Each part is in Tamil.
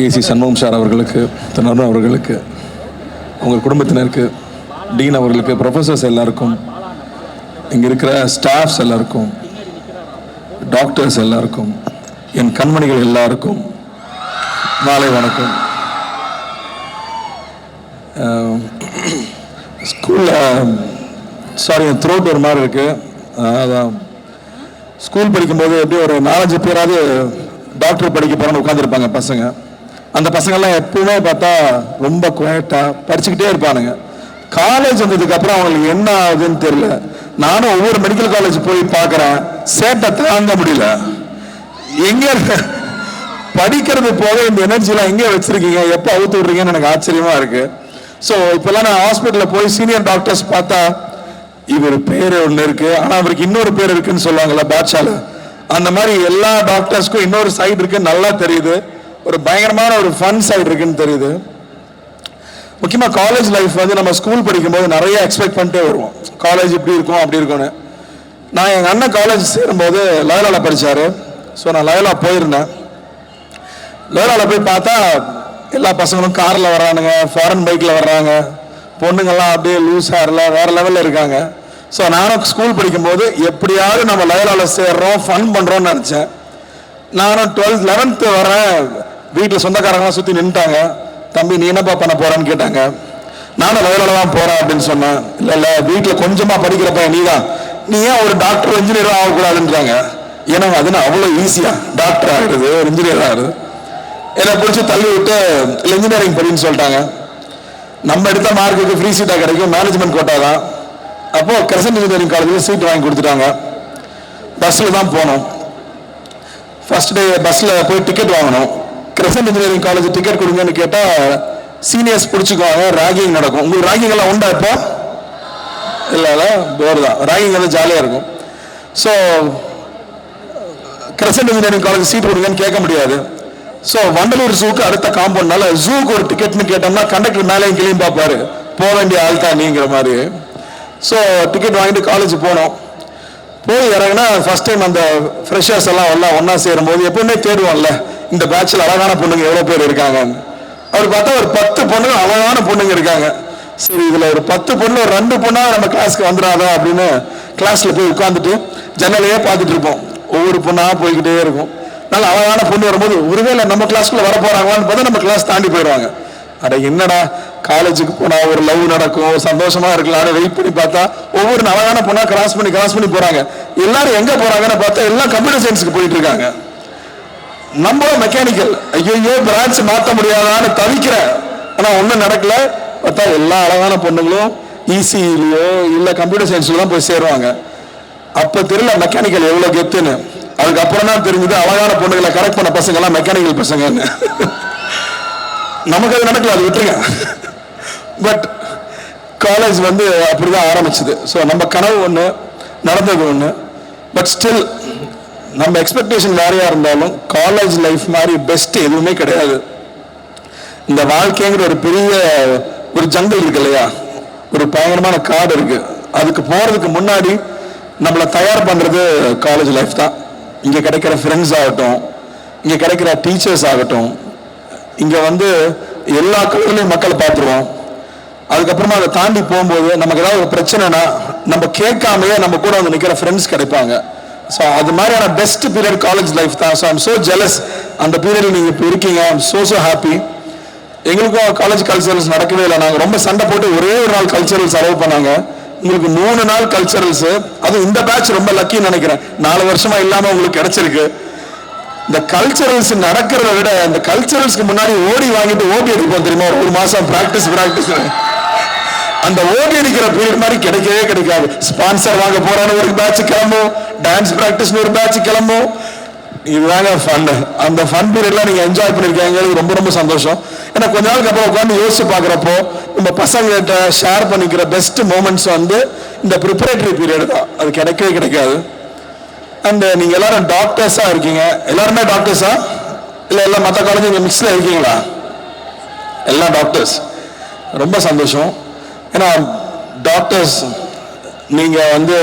ஏசி சண்முகம் சார் அவர்களுக்கு திரு அவர்களுக்கு உங்கள் குடும்பத்தினருக்கு டீன் அவர்களுக்கு ப்ரொஃபஸர்ஸ் எல்லாருக்கும் இங்கே இருக்கிற ஸ்டாஃப்ஸ் எல்லாருக்கும் டாக்டர்ஸ் எல்லாருக்கும் என் கண்மணிகள் எல்லாருக்கும் மாலை வணக்கம். ஸ்கூலில் சாரி என் த்ரோட் ஒரு மாதிரி இருக்குது அதான். ஸ்கூல் படிக்கும்போது எப்படி ஒரு நாலஞ்சு பேராவது டாக்டர் படிக்க போகிறோன்னு உட்காந்துருப்பாங்க பசங்க. அந்த பசங்கள்லாம் எப்பவுமே பார்த்தா ரொம்ப குவாய்ட்டாக படிச்சுக்கிட்டே இருப்பானுங்க. காலேஜ் வந்ததுக்கு அப்புறம் அவங்களுக்கு என்ன ஆகுதுன்னு தெரியல. நானும் ஒவ்வொரு மெடிக்கல் காலேஜ் போய் பார்க்குறேன். சேட்டை தாங்க முடியல. எங்கே படிக்கிறது போக இந்த எனர்ஜிலாம் எங்கே வச்சிருக்கீங்க? எப்போ அவுத்து விடுறீங்கன்னு எனக்கு ஆச்சரியமா இருக்கு. ஸோ இப்போல்லாம் நான் ஹாஸ்பிட்டலில் போய் சீனியர் டாக்டர்ஸ் பார்த்தா இவர் பேர் ஒன்று இருக்கு. ஆனால் அவருக்கு இன்னொரு பேர் இருக்குன்னு சொல்லுவாங்கல்ல பாட்ஷால. அந்த மாதிரி எல்லா டாக்டர்ஸ்க்கும் இன்னொரு சைடு இருக்குன்னு நல்லா தெரியுது. ஒரு பயங்கரமான ஒரு ஃபன் சைடு இருக்குன்னு தெரியுது. முக்கியமாக காலேஜ் லைஃப் வந்து நம்ம ஸ்கூல் படிக்கும்போது நிறைய எக்ஸ்பெக்ட் பண்ணிட்டே வருவோம். காலேஜ் இப்படி இருக்கும் அப்படி இருக்கும்னு. நான் எங்கள் அண்ணன் காலேஜ் சேரும்போது லயலாவில் படித்தார் ஸோ நான் லயோலா போயிருந்தேன். லயலாவில் போய் பார்த்தா எல்லா பசங்களும் காரில் வர்றானுங்க ஃபாரின் பைக்கில் வர்றாங்க. பொண்ணுங்கள்லாம் அப்படியே லூஸ் ஹேரில் வேறு லெவலில் இருக்காங்க. ஸோ நானும் ஸ்கூல் படிக்கும்போது எப்படியாவது நம்ம லயோலால சேர்றோம் ஃபன் பண்ணுறோம்னு நினச்சேன். நானும் டுவெல்த் லெவன்த்து வரேன் வீட்டில் சொந்தக்காரங்களாம் சுற்றி நின்றுட்டாங்க தம்பி நீ என்னப்பா பண்ண போகிறான்னு கேட்டாங்க. நானும் லயோலால தான் போகிறேன் அப்படின்னு சொன்னேன். இல்லை இல்லை வீட்டில் கொஞ்சமாக படிக்கிறப்ப நீ தான் நீ ஏன் ஒரு டாக்டர் இன்ஜினியரும் ஆகக்கூடாதுன்றாங்க. ஏன்னா அதுனா அவ்வளோ ஈஸியாக டாக்டர் ஆகிடுது ஒரு இன்ஜினியர் ஆகுது என்னை பிடிச்சி தள்ளி விட்டு இன்ஜினியரிங் படின்னு சொல்லிட்டாங்க. நம்ம எடுத்த மார்க்குக்கு ஃப்ரீ சீட்டாக கிடைக்கும். மேனேஜ்மெண்ட் கோட்டா தான். அப்போது கிரசன்ட் இன்ஜினியரிங் காலேஜில் சீட் வாங்கி கொடுத்துட்டாங்க. பஸ்ஸில் தான் போனோம். ஃபர்ஸ்ட் டே பஸ்ஸில் போய் டிக்கெட் வாங்கணும் கிரசன்ட் இன்ஜினியரிங் காலேஜ் டிக்கெட் கொடுங்கன்னு கேட்டால் சீனியர்ஸ் பிடிச்சிக்குவாங்க ராகிங் நடக்கும். உங்களுக்கு ராகிங் எல்லாம் உண்டா இப்போ? இல்லை போர் தான். ராகிங் வந்து ஜாலியாக இருக்கும். So Crescent engineering college seat கொடுங்கன்னு கேட்க முடியாது. ஸோ வண்டலூர் ஜூக்கு அடுத்த காம்பவுண்ட்னால ஜூக்கு ஒரு டிக்கெட்னு கேட்டோம்னா கண்டக்டர் மேலேயும் கிளியும் பார்ப்பாரு. போக வேண்டிய ஆள் தான் நீங்கிற மாதிரி. ஸோ டிக்கெட் வாங்கிட்டு காலேஜ் போனோம். போய் இறங்கினா ஃபர்ஸ்ட் டைம் அந்த ஃப்ரெஷர்ஸ் எல்லாம் எல்லாம் ஒன்றா சேரும் போது எப்பவுமே தேடுவோம்ல இந்த பேட்சில் அழகான பொண்ணுங்க எவ்வளோ பேர் இருக்காங்கன்னு. அவர் பார்த்தா ஒரு பத்து பொண்ணுங்க அழகான பொண்ணுங்க இருக்காங்க. சரி இதில் ஒரு பத்து பொண்ணு ஒரு ரெண்டு பொண்ணாக நம்ம கிளாஸ்க்கு வந்துடாதா அப்படின்னு கிளாஸில் போய் உட்காந்துட்டு ஜன்னலையே பார்த்துட்டு இருப்போம். ஒவ்வொரு பொண்ணாக போய்கிட்டே இருக்கும். நல்ல அழகான பொண்ணு வரும்போது ஒருவேளை நம்ம கிளாஸ்க்குள்ளே வர போகிறாங்களான்னு பார்த்தா நம்ம கிளாஸ் தாண்டி போயிடுவாங்க. அட என்னடா காலேஜுக்கு போனால் ஒரு லவ் நடக்கும் சந்தோஷமாக இருக்கலாம்னு வெயிட் பண்ணி பார்த்தா ஒவ்வொரு அழகான பொண்ணா கிராஸ் பண்ணி கிராஸ் பண்ணி போகிறாங்க எல்லாரும் எங்கே போகிறாங்கன்னு பார்த்தா எல்லாம் கம்ப்யூட்டர் சயின்ஸ்க்கு போயிட்டு இருக்காங்க. நம்மளும் மெக்கானிக்கல் ஐயோ பிரான்ச் மாற்ற முடியாதான்னு தவிக்கிறேன் ஆனால் ஒன்றும் நடக்கல. பார்த்தா எல்லா அழகான பொண்ணுங்களும் இசிஇலையோ இல்லை கம்ப்யூட்டர் சயின்ஸில் தான் போய் சேருவாங்க. அப்போ தெரியல மெக்கானிக்கல் எவ்வளோ கெத்துன்னு. அதுக்கப்புறம் தான் தெரிஞ்சது அழகான பொண்ணுகளை கரெக்ட் பண்ண பசங்கள்லாம் மெக்கானிக்கல் பசங்கன்னு. நமக்கு அது நடக்கல அது விட்டுருங்க. பட் காலேஜ் வந்து அப்படிதான் ஆரம்பிச்சது. ஸோ நம்ம கனவு ஒன்று நடந்தது ஒன்று பட் ஸ்டில் நம்ம எக்ஸ்பெக்டேஷன் வேறையாக இருந்தாலும் காலேஜ் லைஃப் மாதிரி பெஸ்ட் எதுவுமே கிடையாது. இந்த வாழ்க்கைங்கிற ஒரு பெரிய ஒரு ஜங்கல் இருக்கு இல்லையா? ஒரு பயங்கரமான காடு இருக்கு. அதுக்கு போகிறதுக்கு முன்னாடி நம்மளை தயார் பண்ணுறது காலேஜ் லைஃப் தான். இங்கே கிடைக்கிற ஃப்ரெண்ட்ஸ் ஆகட்டும் இங்கே கிடைக்கிற டீச்சர்ஸ் ஆகட்டும் இங்கே வந்து எல்லா கலர்லையும் மக்களை பார்த்துருவோம். அதுக்கப்புறமா அதை தாண்டி போகும்போது நமக்கு ஏதாவது ஒரு பிரச்சனைனா நம்ம கேட்காமையே நம்ம கூட வந்து நிற்கிற ஃப்ரெண்ட்ஸ் கிடைப்பாங்க. ஸோ அது மாதிரியான பெஸ்ட் பீரியட் காலேஜ் லைஃப் தான். ஸோ ஐம் ஸோ ஜெலஸ் அந்த பீரியடில் நீங்கள் இப்போ இருக்கீங்க. ஐம் ஸோ ஸோ ஹாப்பி எங்களுக்கும் காலேஜ் கல்ச்சரல்ஸ் நடக்கவே இல்லை. நாங்கள் ரொம்ப சண்டை போட்டு ஒரே ஒரு நாள் கல்ச்சரல்ஸ் அலோவ் பண்ணாங்க. உங்களுக்கு மூணு நாள் கல்ச்சரல்ஸ் அது இந்த பேட்ச் ரொம்ப லக்கின்னு நினைக்கிறேன். நாலு வருஷமா இல்லாமல் உங்களுக்கு கிடைச்சிருக்கு. இந்த கல்ச்சரல்ஸ் நடக்கிறத விட இந்த கல்ச்சரல்ஸ்க்கு முன்னாடி ஓடி வாங்கிட்டு ஓடி எடுப்போம் தெரியுமா? ஒரு ஒரு மாசம் பிராக்டிஸ் பிராக்டிஸ் அந்த ஓடி அடிக்கிற பீரியட் மாதிரி கிடைக்கவே கிடைக்காது. ஸ்பான்சர் வாங்க போறான்னு ஒரு பேட்ச் கிளம்பும் டான்ஸ் பிராக்டிஸ் ஒரு பேட்ச் கிளம்பும் இதுதாங்க ஃபன் அந்த ஃபன் பீரியட்லாம் நீங்கள் என்ஜாய் பண்ணிருக்கீங்க. ரொம்ப ரொம்ப சந்தோஷம். ஏன்னா கொஞ்ச நாளுக்கு அப்புறம் உட்காந்து யோசிச்சு பார்க்குறப்போ நம்ம பசங்கள்கிட்ட ஷேர் பண்ணிக்கிற பெஸ்ட் மூமெண்ட்ஸ் வந்து இந்த ப்ரிப்பரேட்டரி பீரியட் தான். அது கிடைக்கவே கிடைக்காது. அண்ட் நீங்கள் எல்லாரும் டாக்டர்ஸாக இருக்கீங்க. எல்லாருமே டாக்டர்ஸா இல்லை எல்லாம் மற்ற காலேஜ் நீங்கள் மிக்ஸில் இருக்கீங்களா? எல்லாம் டாக்டர்ஸ் ரொம்ப சந்தோஷம். ஏன்னா டாக்டர்ஸ் நீங்கள் வந்து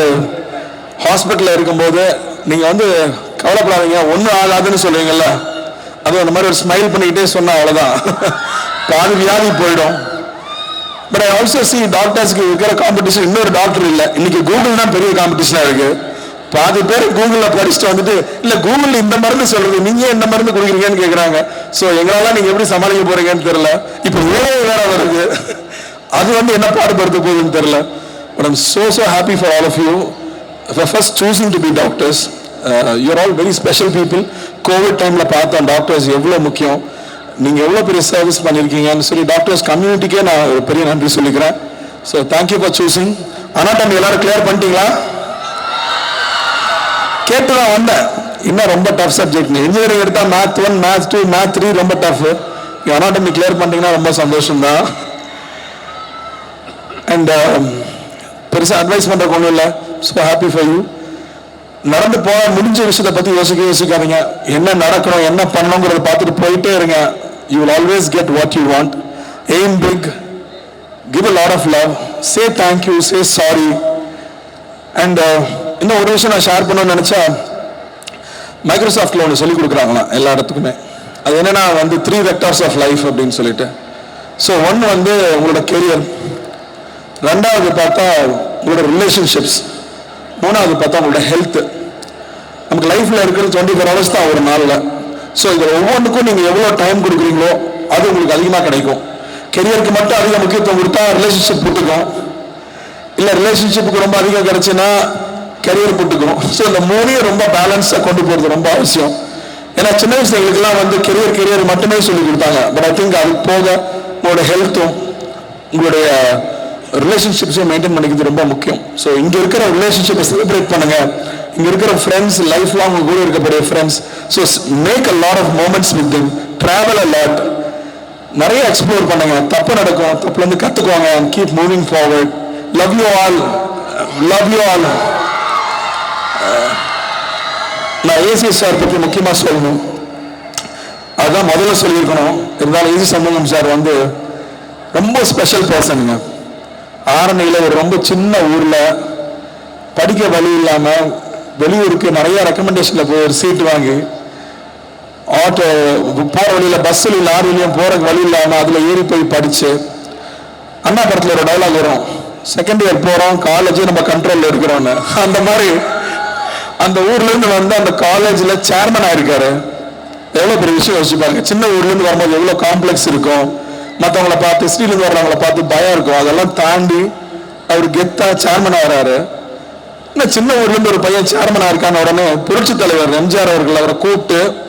ஹாஸ்பிட்டலில் இருக்கும்போது நீங்கள் வந்து கவலைப்படாதீங்க. ஒன்றும் ஆகாதுன்னு சொல்லுவீங்கல்ல. அதுவும் அந்த மாதிரி ஒரு ஸ்மைல் பண்ணிக்கிட்டே சொன்னால் அவ்வளோதான் பாதி வியாதி போயிடும். பட் ஐ ஆல்சோ சி டாக்டர்ஸ்க்கு இருக்கிற காம்படிஷன் இன்னொரு டாக்டர் இல்லை. இன்னைக்கு கூகுள் தான் பெரிய காம்படிஷனாக இருக்குது பாதி பேர் கூகுளில் படிச்சுட்டு வந்துட்டு இல்லை கூகுளில் இந்த மருந்து சொல்றது நீங்க இந்த மருந்து கொடுக்குறீங்கன்னு கேட்குறாங்க ஸோ எங்களால நீங்கள் எப்படி சமாளிக்க போறீங்கன்னு தெரியல. இப்போ ஏழை வேற வருது. அது வந்து என்ன பாடுபடுத்த போகுதுன்னு தெரியல. But I'm so so happy for all of you for first choosing to be doctors uh, you're all very Covid டைமில் பார்த்தோம் டாக்டர்ஸ் எவ்வளோ முக்கியம். நீங்கள் எவ்வளோ பெரிய சர்வீஸ் பண்ணியிருக்கீங்கன்னு சொல்லி டாக்டர்ஸ் கம்யூனிட்டிக்கே நான் ஒரு பெரிய நன்றி சொல்லிக்கிறேன். So thank you for choosing anatomy எல்லாரும் கிளியர் பண்ணிட்டீங்களா? கேட்டு தான் வந்தேன். இன்னும் ரொம்ப டஃப் சப்ஜெக்ட் இன்ஜினியரிங் எடுத்தால் math one math two math three ரொம்ப டஃப் அனாட்டமி கிளியர் பண்ணிட்டீங்கன்னா ரொம்ப சந்தோஷம் தான் அண்ட் um, பெருசாக அட்வைஸ் பண்ணுறக்கு ஒன்றும் இல்லை. ஸோ ஹாப்பி ஃபார் யூ நடந்து போக முடிஞ்ச விஷயத்தை பற்றி யோசிக்க யோசிக்காதீங்க. என்ன நடக்கணும் என்ன பண்ணணுங்கிறத பார்த்துட்டு போயிட்டே இருங்க. You will always get what you want aim big give a lot of love say thank you say sorry and இன்னும் ஒரு விஷயம் நான் ஷேர் பண்ணணும்னு நினச்சா மைக்ரோசாஃப்டில் ஒன்று சொல்லி கொடுக்குறாங்களாம் எல்லா இடத்துக்குமே. அது என்னென்னா வந்து த்ரீ வெக்டார்ஸ் ஆஃப் லைஃப் அப்படின்னு சொல்லிட்டு. ஸோ ஒன்று வந்து உங்களோட கெரியர் ரெண்டாவது பார்த்தா உங்களோட ரிலேஷன்ஷிப்ஸ் மூணாவது பார்த்தா உங்களோட ஹெல்த் நமக்கு லைஃப்பில் இருக்கிறது டுவெண்ட்டி ஃபோர் ஹவர்ஸ் தான் ஒரு நாளில். ஸோ இதில் ஒவ்வொன்றுக்கும் நீங்கள் எவ்வளோ டைம் கொடுக்குறீங்களோ அது உங்களுக்கு அதிகமாக கிடைக்கும். கெரியருக்கு மட்டும் அதிக முக்கியத்துவம் கொடுத்தா ரிலேஷன்ஷிப் போட்டுக்கும். இல்லை ரிலேஷன்ஷிப்புக்கு ரொம்ப அதிகம் கிடைச்சுன்னா கெரியர் போட்டுக்கும். ஸோ இந்த மூணையும் ரொம்ப பேலன்ஸாக கொண்டு போகிறது ரொம்ப அவசியம். ஏன்னா சின்ன வயசுல எங்களுக்குலாம் வந்து கெரியர் கெரியர் மட்டுமே சொல்லி கொடுத்தாங்க. பட் ஐ திங்க் அது போக உங்களோட ஹெல்த்தும் உங்களுடைய ரிலேஷன்ஷிப்ஸை மெயின்டைன் பண்ணிக்கிறது ரொம்ப முக்கியம். ஸோ இங்கே இருக்கிற ரிலேஷன்ஷிப்பை செலிப்ரேட் பண்ணுங்க. இங்கே இருக்கிற ஃப்ரெண்ட்ஸ் லைஃப் லாங் கூட இருக்கக்கூடிய friends so make a lot of moments with them travel a lot நிறைய எக்ஸ்ப்ளோர் பண்ணுங்க. தப்பு நடக்கும். தப்புல இருந்து and keep moving forward love you all love you all நான் ஏசி சார் பற்றி முக்கியமாக சொல்லணும். அதுதான் முதல்ல சொல்லியிருக்கணும். இருந்தாலும் ஏசி சண்முகம் சார் வந்து ரொம்ப ஸ்பெஷல் பர்சனுங்க ஆரணியில் ஒரு ரொம்ப சின்ன ஊரில் படிக்க வழி இல்லாமல் வெளியூருக்கு நிறைய ரெக்கமெண்டேஷனில் போய் ஒரு சீட் வாங்கி ஆட்டோ போற வழியில் பஸ்ஸுலையும் லாரிலையும் போகிறக்கு வழி இல்லாமல் அதில் ஏறி போய் படித்து அண்ணா படத்தில் ஒரு டைலாக் வரும். செகண்ட் இயர் போகிறோம் காலேஜ் நம்ம கண்ட்ரோலில் இருக்கிறோன்னு அந்த மாதிரி அந்த ஊர்லேருந்து வந்து அந்த காலேஜில் சேர்மன் ஆயிருக்காரு. எவ்வளோ பெரிய விஷயம் யோசிச்சு பாருங்க. சின்ன ஊர்லேருந்து வரும்போது எவ்வளோ காம்ப்ளெக்ஸ் இருக்கும். மற்றவங்கள பார்த்து ஸ்ரீலேருந்து வர்றவங்கள பார்த்து பயம் இருக்கும். அதெல்லாம் தாண்டி அவர் கெத்தா சேர்மன் ஆகிறாரு. இன்னும் சின்ன ஊர்லேருந்து ஒரு பையன் சேர்மனாக இருக்கான உடனே புரட்சி தலைவர் எம்ஜிஆர் அவர்கள் அவரை கூப்பிட்டு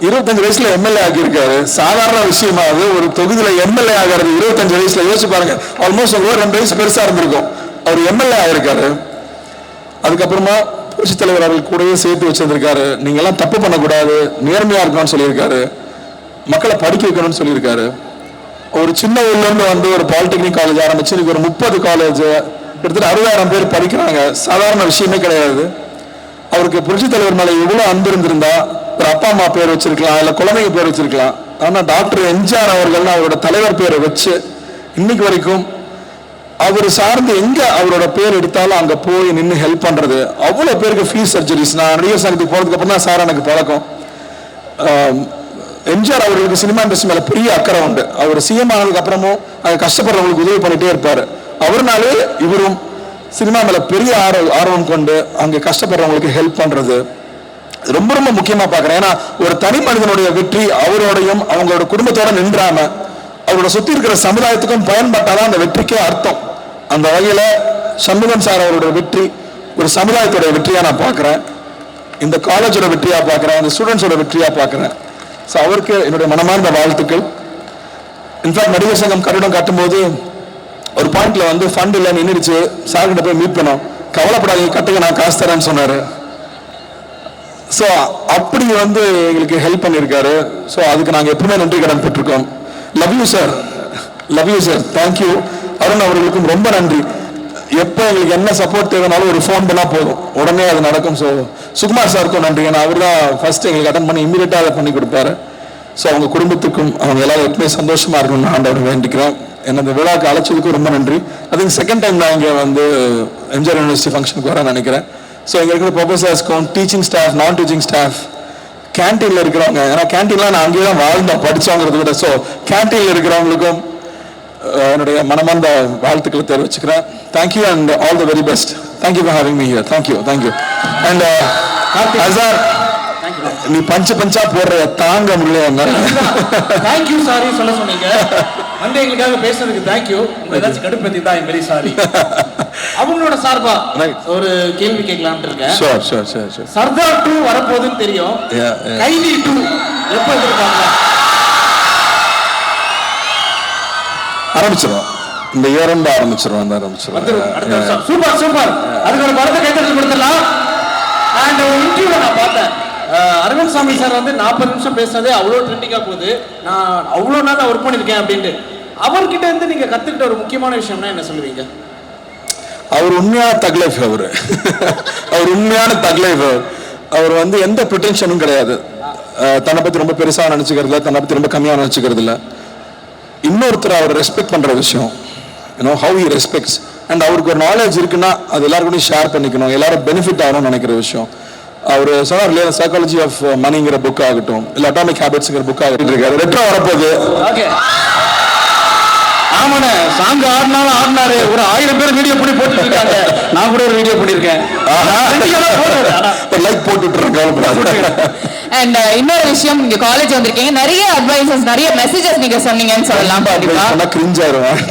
இருபத்தஞ்சு வயசுல எம்எல்ஏ ஆகியிருக்காரு சாதாரண விஷயமா அது. ஒரு தொகுதியில எம்எல்ஏ ஆகிறது இருபத்தஞ்சு வயசுல. யோசிச்சு பாருங்க. ஆல்மோஸ்ட் ஒரு ரெண்டு வயசு பெருசா இருந்திருக்கும். அவர் எம்எல்ஏ ஆயிருக்காரு. அதுக்கப்புறமா புரட்சி தலைவர் அவர்கள் கூடவே சேர்த்து வச்சிருந்திருக்காரு. நீங்க எல்லாம் தப்பு பண்ணக்கூடாது. நேர்மையா இருக்கணும்னு சொல்லியிருக்காரு. மக்களை படிக்க வைக்கணும்னு சொல்லியிருக்காரு. ஒரு சின்ன ஊர்லேருந்து வந்து ஒரு பாலிடெக்னிக் காலேஜ் ஆரம்பிச்சு இன்னைக்கு ஒரு முப்பது காலேஜ் கிட்டத்தட்ட அறுபதாயிரம் பேர் படிக்கிறாங்க. சாதாரண விஷயமே கிடையாது. அவருக்கு புரட்சித் தலைவர் மேலே எவ்வளோ அன்பு இருந்திருந்தா ஒரு அப்பா அம்மா பேர் வச்சிருக்கலாம் இல்லை குழந்தைங்க பேர் வச்சிருக்கலாம். ஆனால் டாக்டர் எம்ஜிஆர் அவர்கள் அவரோட தலைவர் பேரை வச்சு இன்னைக்கு வரைக்கும் அவர் சார்ந்து எங்க அவரோட பேர் எடுத்தாலும் அங்க போய் நின்று ஹெல்ப் பண்றது. அவ்வளோ பேருக்கு ஃபீஸ் சர்ஜரிஸ் நான் நடிகர் சங்கத்துக்கு போனதுக்கு அப்புறம் தான் சார் எனக்கு பழக்கம். எம்ஜிஆர் அவர்களுக்கு சினிமா இண்டஸ்ட்ரி மேலே பெரிய அக்கறை உண்டு. அவர் சிஎம் ஆனதுக்கு அப்புறமும் அதை கஷ்டப்படுறவங்களுக்கு உதவி பண்ணிட்டே இருப்பார். அவர்னாலே இவரும் சினிமா மேலே பெரிய ஆர்வம் ஆர்வம் கொண்டு அங்கே கஷ்டப்படுறவங்களுக்கு ஹெல்ப் பண்ணுறது ரொம்ப ரொம்ப முக்கியமாக பார்க்குறேன். ஏன்னா ஒரு தனி மனிதனுடைய வெற்றி அவரோடையும் அவங்களோட குடும்பத்தோட நின்றாம அவரோட சுற்றி இருக்கிற சமுதாயத்துக்கும் பயன்பட்டாதான் அந்த வெற்றிக்கே அர்த்தம். அந்த வகையில் சண்முகம் சார் அவரோட வெற்றி ஒரு சமுதாயத்தோட வெற்றியாக நான் பார்க்குறேன். இந்த காலேஜோட வெற்றியாக பார்க்குறேன். இந்த ஸ்டூடெண்ட்ஸோட வெற்றியாக பார்க்கறேன். ஸோ அவருக்கு என்னுடைய மனமார்ந்த வாழ்த்துக்கள். இன்ஃபேக்ட் நடிகர் சங்கம் கட்டிடம் கட்டும்போது ஒரு பாயிண்ட்ல வந்து ஃபண்ட் இல்லை நின்றுச்சு சார்கிட்ட போய் மீட் பண்ணோம். கவலைப்படாதீங்க கட்டுங்க நான் காசு தரேன்னு சொன்னார். ஸோ அப்படி வந்து எங்களுக்கு ஹெல்ப் பண்ணியிருக்காரு. ஸோ அதுக்கு நாங்கள் எப்பவுமே நன்றி கடன் பெற்றிருக்கோம் love you sir love you sir thank you Arun அவர்களுக்கும் ரொம்ப நன்றி. எப்போ எங்களுக்கு என்ன சப்போர்ட் தேவைனாலும் ஒரு ஃபோன் பண்ணால் போதும். உடனே அது நடக்கும். ஸோ சுகுமார் சாருக்கும் நன்றி. ஏன்னா அவர் தான் ஃபர்ஸ்ட் எங்களுக்கு அட்டன் பண்ணி இமீடியட்டாக அதை பண்ணி கொடுப்பாரு. ஸோ அவங்க குடும்பத்துக்கும் அவங்க எல்லாரும் எப்பவுமே சந்தோஷமாக இருக்கணும்னு நான் ஆண்டவரை வேண்டிக்கிறேன். என்ன இந்த விழாக்கு அழைச்சதுக்கும் ரொம்ப நன்றி. அது செகண்ட் டைம் நான் இங்கே வந்து எம்ஜிஆர் யூனிவர்சிட்டி ஃபங்க்ஷனுக்கு வரேன் நினைக்கிறேன். ஸோ இங்கே இருக்கிற ப்ரொஃபஸர்ஸ்க்கும் டீச்சிங் ஸ்டாஃப் நான் டீச்சிங் ஸ்டாஃப் கேன்டீனில் இருக்கிறவங்க ஏன்னா கேன்டீன்லாம் நான் அங்கேயே தான் வாழ்ந்தோம் படித்தோங்கிறது விட. ஸோ கேன்டீனில் இருக்கிறவங்களுக்கும் என்னுடைய மனமார்ந்த வாழ்த்துக்களை தெரிவிச்சுக்கிறேன். Thank you and all the very best thank you for having me here thank you thank you and Azhar நீ பஞ்சு பஞ்சா போடுற தாங்க முடியல தேங்க்யூ சாரி சொல்ல சொன்னீங்க. வந்து எங்களுக்காக பேசுறதுக்கு தேங்க்யூ ஏதாச்சும் கடுப்பத்தி தான் வெரி சாரி. அவங்களோட சார்பா. ஒரு கேள்வி கேட்கலாம்னு இருக்கேன். Sure sure sure Sardar two வரப்போகுதுன்னு தெரியும். கைதி டூ எப்போ எதிர்பார்க்கலாம்? ஆரம்பிச்சிடும் இந்த இயர் வந்து ஆரம்பிச்சிடும் வந்து ஆரம்பிச்சிடும் சூப்பர் சூப்பர். அதுக்கு ஒரு படத்தை கைத்தறி கொடுத்துடலாம். அண்ட் ஒரு இன்டர்வியூல நான் பார்த்தேன். அரவிந்த் சாமி சார் வந்து நாற்பது நிமிஷம் பேசுனதே அவ்வளோ ட்ரெண்டிங்காக போகுது. நான் அவ்வளோ நாள் ஒர்க் பண்ணியிருக்கேன் அப்படின்ட்டு. அவர்கிட்ட இருந்து நீங்க கத்துக்கிட்ட ஒரு முக்கியமான விஷயம்னா என்ன சொல்லுவீங்க? அவர் உண்மையான தக்லைஃப் அவர். அவர் உண்மையான தக்லைஃப் அவர் வந்து எந்த ப்ரிட்டென்ஷனும் கிடையாது. தன்னை பத்தி ரொம்ப பெருசா நினைச்சுக்கிறது இல்ல தன்னை பத்தி ரொம்ப கம்மியா நினைச்சுக்கிறது இல்ல இன்னொருத்தர் அவர் ரெஸ்பெக்ட் பண்ற விஷயம். You know how he respects and அவருக்கு ஒரு நாலேஜ் இருக்குன்னா அது எல்லாருக்கூடயும் ஷேர் பண்ணிக்கணும். எல்லாரும் பெனிஃபிட் ஆகணும்னு நினைக்கிற விஷயம். அவர் சொன்னார் இல்லையா சைக்காலஜி ஆஃப் மணிங்கிற புக் ஆகட்டும் இல்லை அட்டாமிக் ஹேபிட்ஸ்ங்கிற புக் ஆகிட்டு இருக்காரு. ரெட்ரோ வரப்போகுது. ஓகே ஆமாண்ணே சாங் ஆடினாலும் ஆடினாரு. ஒரு ஆயிரம் பேர் வீடியோ பண்ணி போட்டுட்டு இருக்காங்க நான் கூட ஒரு வீடியோ பண்ணியிருக்கேன். லைக் போட்டு விட்டுறேன் கவலைப்படாது அண்ட் இன்னொரு விஷயம் நீங்க காலேஜ் வந்திருக்கீங்க. நிறைய அட்வைசஸ் நிறைய மெசேஜஸ் நீங்க சொன்னீங்கன்னு சொல்லலாம் கண்டிப்பா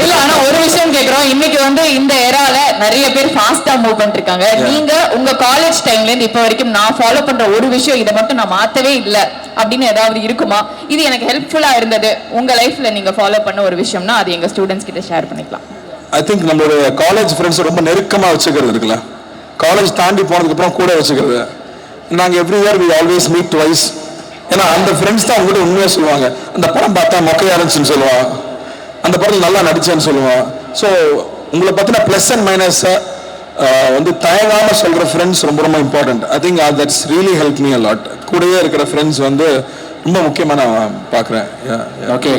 இல்ல ஆனா ஒரு விஷயம் கேக்குறோம். இன்னைக்கு வந்து இந்த எரால நிறைய பேர் ஃபாஸ்டா மூவ் பண்ணிட்டு இருக்காங்க நீங்க உங்க காலேஜ் டைம்ல இருந்து இப்ப வரைக்கும் நான் ஃபாலோ பண்ற ஒரு விஷயம் இதை மட்டும் நான் மாத்தவே இல்ல அப்படின்னு ஏதாவது இருக்குமா? இது எனக்கு ஹெல்ப்ஃபுல்லா இருந்தது. உங்க லைஃப்ல நீங்க ஃபாலோ பண்ண ஒரு விஷயம்னா அது எங்க ஸ்டூடெண்ட்ஸ் கிட்ட ஷேர் பண்ணிக்கலாம். ஐ திங்க் நம்மளுடைய காலேஜ் ஃப்ரெண்ட்ஸ் ரொம்ப நெருக்கமா வச்சுக்கிறது இருக்குல்ல. காலேஜ் தாண்டி போனதுக்கு அப்புறம் கூட வச்சுக்கிறது. நாங்கள் every year we always meet twice ஏன்னா அந்த ஃப்ரெண்ட்ஸ் தான் அவங்ககிட்ட உண்மையாக சொல்லுவாங்க. அந்த படம் பார்த்தா மொக்கையாக இருந்துச்சுன்னு சொல்லுவான் அந்த படத்தில் நல்லா நடிச்சேன்னு சொல்லுவான் ஸோ உங்களை பத்தின ப்ளஸ் அண்ட் மைனஸை வந்து தயங்காமல் சொல்கிற ஃப்ரெண்ட்ஸ் ரொம்ப ரொம்ப important I think that's really help me a lot கூடவே இருக்கிற ஃப்ரெண்ட்ஸ் வந்து ரொம்ப முக்கியமாக நான் பார்க்குறேன் ஓகே